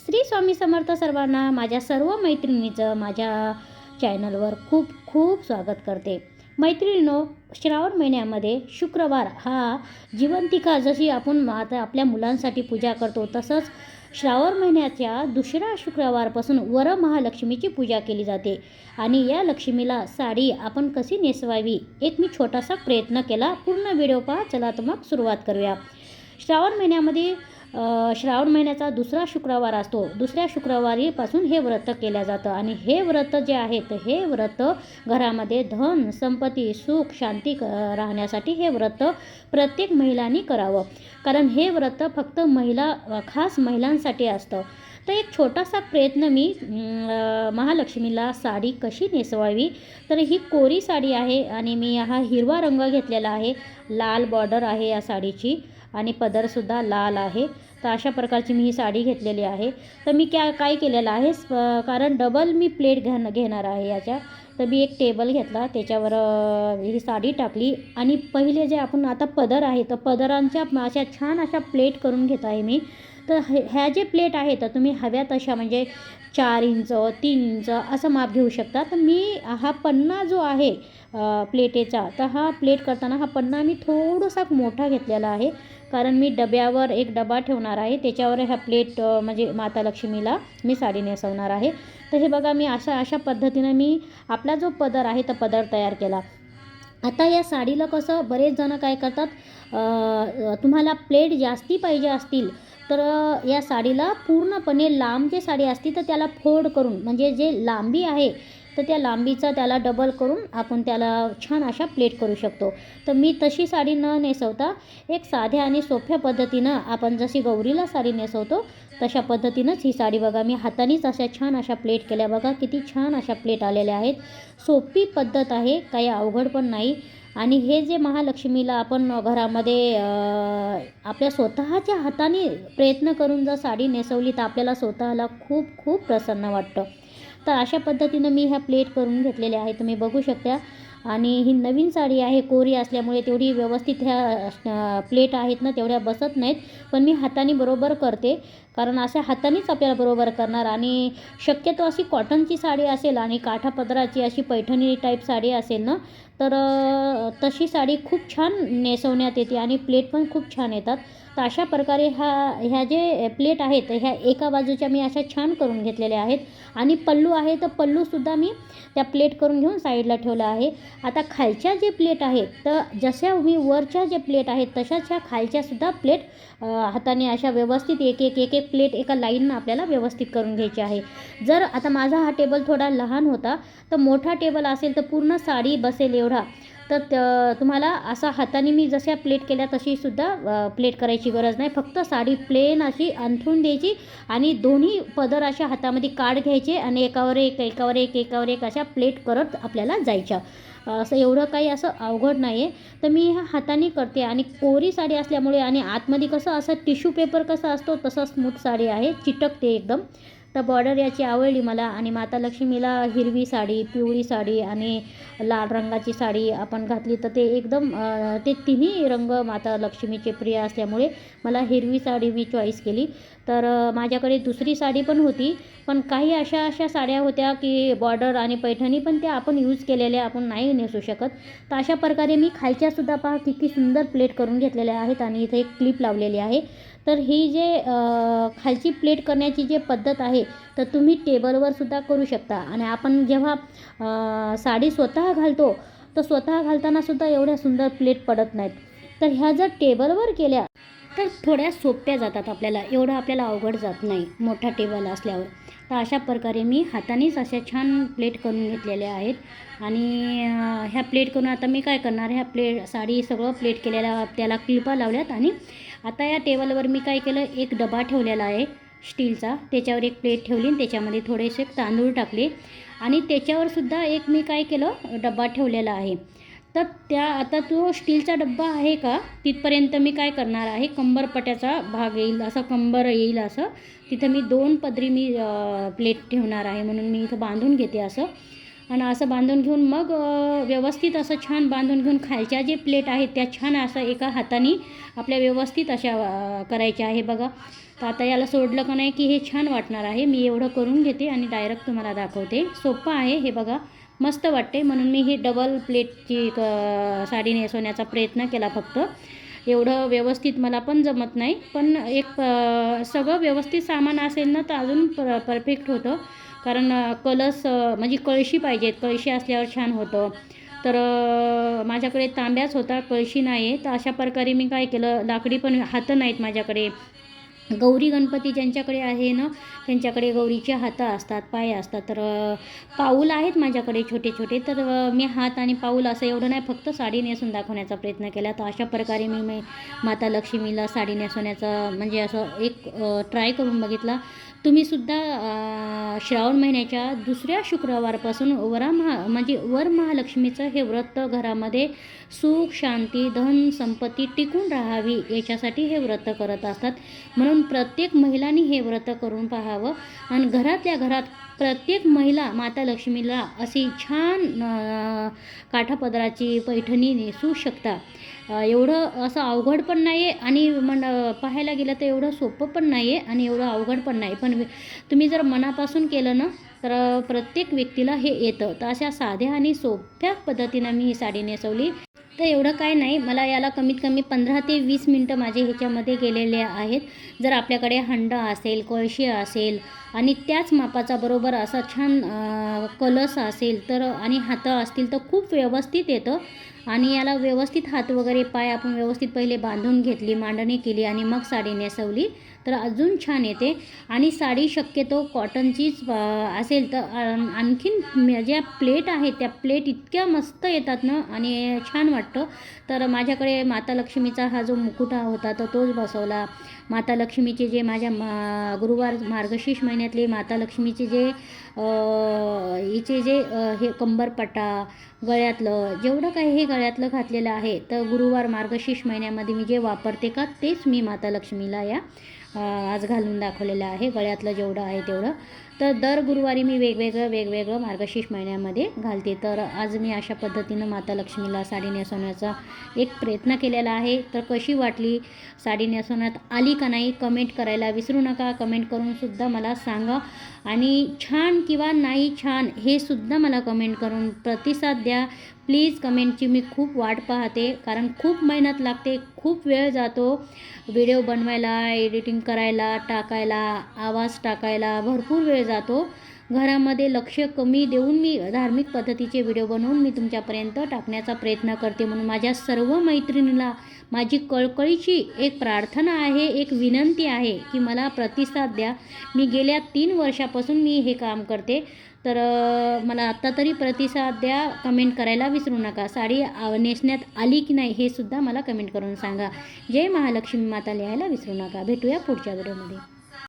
श्री स्वामी समर्थ सर्वांना माझ्या सर्व मैत्रिणीचं माझ्या चॅनलवर खूप खूप स्वागत करते. मैत्रिणीनो श्रावण महिन्यामध्ये शुक्रवार हा जिवंतिका जशी आपण आता आपल्या मुलांसाठी पूजा करतो तसंच श्रावण महिन्याच्या दुसऱ्या शुक्रवारपासून वरमहालक्ष्मीची पूजा केली जाते. आणि या लक्ष्मीला साडी आपण कशी नेसवावी एक मी छोटासा प्रयत्न केला. पूर्ण व्हिडिओ पहा चला तर मग सुरुवात करूया. श्रावण महिन्यामध्ये श्रावण महिन्याचा दुसरा शुक्रवार असतो. दुसऱ्या शुक्रवारीपासून हे व्रत केलं जातं आणि हे व्रत जे आहे तर हे व्रत घरामध्ये धन संपत्ती सुख शांती राहण्यासाठी हे व्रत प्रत्येक महिलांनी करावं. कारण हे व्रत फक्त महिला खास महिलांसाठी असतं. तर एक छोटासा प्रयत्न मी महालक्ष्मीला साडी कशी नेसवावी? तर ही कोरी साडी आहे आणि मी हा हिरवा रंग घेतलेला आहे. लाल बॉर्डर आहे या साडीची. आणि पदरसुद्धा लाल आहे. तर अशा प्रकारची मी ही साडी घेतलेली आहे. तर मी क्या काय केलेलं आहे? कारण डबल मी प्लेट घेण घेणार आहे याच्या. तर मी एक टेबल घेतला. त्याच्यावर ही साडी टाकली. आणि पहिले जे आपण आता पदर आहे तर पदरांच्या अशा छान अशा प्लेट करून घेत आहे मी. तर हे- ह्या जे प्लेट आहे तर तुम्ही हव्या तशा म्हणजे चार इंच तीन इंच असं माप घेऊ शकता. तर मी हा पन्ना जो आहे प्लेटेचा तर हा प्लेट करताना हा पन्ना मी थोडासा मोठा घेतलेला आहे. कारण मी डब्यावर एक डबा ठेवणार आहे. त्याच्यावर ह्या प्लेट म्हणजे माता लक्ष्मीला मी साडी नेसवणार आहे. तर हे बघा मी अशा अशा पद्धतीनं मी आपला जो पदर आहे तो पदर तयार केला. आता या साडीला कसं बरेच जण काय करतात तुम्हाला प्लेट जास्ती पाहिजे असतील तर या साडीला पूर्णपणे लांब जे साडी असती तर त्याला फोड करून म्हणजे जे लांबी आहे तर त्या लांबीचा त्याला डबल करून आपण त्याला छान अशा प्लेट करू शकतो. तर मी तशी साडी न नेसवता एक साध्या आणि सोप्या पद्धतीनं आपण जशी गौरीला साडी नेसवतो तशा पद्धतीनंच ही साडी बघा. मी हातानेच अशा छान अशा प्लेट केल्या. बघा किती छान अशा प्लेट आलेल्या आहेत. सोपी पद्धत आहे काही अवघड पण नाही. आणि हे जे महालक्ष्मीला आपण घरामध्ये आपल्या स्वतःच्या हाताने प्रयत्न करून जर साडी नेसवली तर आपल्याला स्वतःला खूप खूप प्रसन्न वाटतं. तर अशा पद्धतीनं मी ह्या प्लेट करून घेतलेल्या आहे तुम्ही बघू शकता. आणि ही नवीन साडी आहे कोरी असल्यामुळे तेवढी व्यवस्थित ह्या प्लेट आहेत ना तेवढ्या बसत नाहीत. पण मी हाताने बरोबर करते. कारण अशा हातानेच आपल्याला बरोबर करणार. आणि शक्यतो अशी कॉटनची साडी असेल आणि काठापदराची अशी पैठणी टाईप साडी असेल ना तर तशी साडी खूप छान नेसवण्यात येते आणि प्लेट पण खूप छान येतात. तर अशा प्रकारे ह्या ह्या जे प्लेट आहेत ह्या एका बाजूच्या मी अशा छान करून घेतलेल्या आहेत. आणि पल्लू आहे तर पल्लूसुद्धा मी त्या प्लेट करून घेऊन साईडला ठेवला आहे. आता खालच्या जे प्लेट आहेत तर जशा मी वरच्या जे प्लेट आहेत तशाच ह्या खालच्यासुद्धा प्लेट हाताने अशा व्यवस्थित एक एक एक एक प्लेट एका लाईननं आपल्याला व्यवस्थित करून घ्यायची आहे. जर आता माझा हा टेबल थोडा लहान होता तर मोठा टेबल असेल तर पूर्ण साडी बसेल एवढा. तर त- तुम्हाला असा हाताने मी जशा प्लेट केल्या तशीसुद्धा प्लेट करायची गरज नाही. फक्त साडी प्लेन अशी अंथरून द्यायची आणि दोन्ही पदर अशा हातामध्ये काढ घ्यायचे आणि एकावर एक एकावर एक एकावर एक अशा प्लेट करत आपल्याला जायच्या. असं एवढं काही असं अवघड नाही आहे तर मी ह्या हाताने करते आणि कोरी साडी असल्यामुळे आणि आतमध्ये कसं असं टिश्यू पेपर कसा असतो तसा स्मूथ साडी आहे. चिटकते एकदम. तर बॉर्डर याची आवडली मला आणि माता लक्ष्मीला हिरवी साडी पिवळी साडी आणि लाल रंगाची साडी आपण घातली. तर ते एकदम ते तिन्ही रंग माता लक्ष्मीचे प्रिय असल्यामुळे मला हिरवी साडी मी चॉईस केली. तर माझ्याकडे दुसरी साडी पण होती पण काही अशा अशा साड्या होत्या की बॉर्डर आणि पैठणी पण त्या आपण यूज केलेल्या आपण नाही नेसू शकत. तर अशा प्रकारे मी खालच्यासुद्धा पहा किती सुंदर प्लेट करून घेतलेल्या आहेत आणि इथे एक क्लिप लावलेली आहे. तर ही जे खालची प्लेट करण्याची जे पद्धत आहे तर तुम्ही टेबलवर सुद्धा करू शकता. आणि आपण जेव्हा साडी स्वतः घालतो तर स्वतः घालताना सुद्धा एवढ्या सुंदर प्लेट पडत नाहीत. तर ह्या जर टेबलवर केल्या तर थोड्या सोप्या जातात आपल्याला. एवढं आपल्याला अवघड जात नाही मोठा टेबल असल्यावर. तर अशा प्रकारे मी हातानेच अशा छान प्लेट करून घेतलेल्या आहेत. आणि ह्या प्लेट करून आता मी काय करणार ह्या प्लेट साडी सगळं प्लेट केलेल्या त्याला क्लिपा लावल्यात आणि आता या टेबलवर मी काय केलं एक डबा ठेवलेला आहे स्टीलचा त्याच्यावर एक प्लेट ठेवली आणि त्याच्यामध्ये थोडेसे तांदूळ टाकले. आणि त्याच्यावर सुद्धा एक मी काय केलं डबा ठेवलेला आहे. तर त्या आता तो स्टीलचा डब्बा आहे का? तिथपर्यंत मी काय करणार आहे? कंबरपट्याचा भाग येईल असं कंबर येईल असं. तिथं मी दोन पदरी मी प्लेट ठेवणार आहे म्हणून मी इथं बांधून घेते असं. आणि असं बांधून घेऊन मग व्यवस्थित असं छान बांधून घेऊन खालच्या जे प्लेट आहेत त्या छान असं एका हाताने आपल्या व्यवस्थित अशा करायच्या आहे बघा. तर आता याला सोडलं का नाही की हे छान वाटणार आहे. मी एवढं करून घेते आणि डायरेक्ट तुम्हाला दाखवते. सोपं आहे हे बघा. मस्त वाटते. म्हणून मी ही डबल प्लेटची क साडी नेसवण्याचा प्रयत्न केला फक्त. एवढं व्यवस्थित मला पण जमत नाही. पण एक सगळं व्यवस्थित सामान असेल ना तर अजून पर परफेक्ट होतं. कारण कलस म्हणजे कळशी पाहिजेत कळशी असल्यावर छान होतं. तर माझ्याकडे तांब्याच होता. कळशी नाही आहे तर अशा प्रकारे मी काय केलं? लाकडी पण हातं नाहीत माझ्याकडे. गौरी गणपती ज्यांच्याकडे आहे ना त्यांच्याकडे गौरीचे हातं असतात पाय असतात. तर पाऊल आहेत माझ्याकडे छोटे छोटे तर मी हात आणि पाऊल असं एवढं नाही फक्त साडी नेसून दाखवण्याचा प्रयत्न केला. तर अशा प्रकारे मी मी माता लक्ष्मीला साडी नेसवण्याचा म्हणजे असं एक ट्राय करून बघितला. तुम्हीसुद्धा श्रावण महिन्याच्या दुसऱ्या शुक्रवारपासून वरा महा म्हणजे वर महालक्ष्मीचं हे व्रत घरामध्ये सुख शांती धन संपत्ती टिकून राहावी. याच्यासाठी हे व्रत करत असतात. म्हणून प्रत्येक महिलांनी हे व्रत करून पाहावं. आणि घरातल्या घरात प्रत्येक महिला माता लक्ष्मीला अशी छान काठापदराची पैठणी नेसू शकता. एवढं असं अवघड पण नाही आहे आणि मन पाहायला गेलं तर एवढं सोपं पण नाही आहे आणि एवढं अवघड पण नाही. पण तुम्ही जर मनापासून केलं ना तर प्रत्येक व्यक्तीला हे येतं. तर अशा साध्या आणि सोप्या पद्धतीनं मी ही साडी नेसवली. तर एवढं काय नाही मला याला कमीत कमी पंधरा ते वीस मिनटं माझे ह्याच्यामध्ये गेलेले आहेत. जर आपल्याकडे हंडा असेल कळशी असेल आणि त्याच मापाचा बरोबर असा छान कलस असेल तर आणि हातं असतील तर खूप व्यवस्थित येतं. आणि याला व्यवस्थित हात वगैरे पाय आपण व्यवस्थित पहिले बांधून घेतली मांडणी केली आणि मग साडी नेसवली. तर अजून छान येते. आणि साडी शक्यतो कॉटनचीच असेल तर आणखीन ज्या प्लेट आहेत त्या प्लेट इतक्या मस्त येतात ना आणि छान वाटतं. तर माझ्याकडे माता लक्ष्मीचा हा जो मुकुटा होता तर तोच बसवला. माता लक्ष्मीचे जे माझ्या मा गुरुवार मार्गशीर्ष महिन्यातले माता लक्ष्मीचे जे हिचे जे हे कंबरपट्टा गळ्यातलं जेवढं काही हे गळ्यातलं घातलेलं आहे तर गुरुवार मार्गशीर्ष महिन्यामध्ये मी जे वापरते का तेच मी माता लक्ष्मीला या आज घालून दाखवलेलं आहे. गळ्यातलं जेवढं आहे तेवढं. तर दर गुरुवारी मी वेगवेगळं वेगवेगळं मार्गशीर्ष महिन्यामध्ये घालते. तर आज मी अशा पद्धतीनं माता लक्ष्मीला साडी नेसवण्याचा एक प्रयत्न केलेला आहे. तर कशी वाटली साडी नेसवण्यात? आली का नाही? कमेंट करायला विसरू नका. कमेंट करूनसुद्धा मला सांगा. आणि छान किंवा नाही छान हे सुद्धा मला कमेंट करून प्रतिसाद द्या. प्लीज कमेंटची मी खूप वाट पाहते कारण खूप मेहनत लागते खूप वेळ जातो व्हिडिओ बनवायला एडिटिंग करायला टाकायला आवाज टाकायला भरपूर वेळ जातो. घरामध्ये लक्ष कमी देऊन मी धार्मिक पद्धतीचे व्हिडिओ बनवून मी तुमच्यापर्यंत टाकण्याचा प्रयत्न करते म्हणून माझ्या सर्व मैत्रिणीला माझी कळकळीची एक प्रार्थना आहे एक विनंती आहे की मला प्रतिसाद द्या. मी गेल्या तीन वर्षापासून मी हे काम करते. तर मला आत्ता तरी प्रतिसाद द्या कमेंट करायला विसरू नका. साडी नेसण्यात आली की नाही हे सुद्धा मला कमेंट करून सांगा. जय महालक्ष्मी माता लिहायला विसरू नका. भेटूया पुढच्या व्हिडिओमध्ये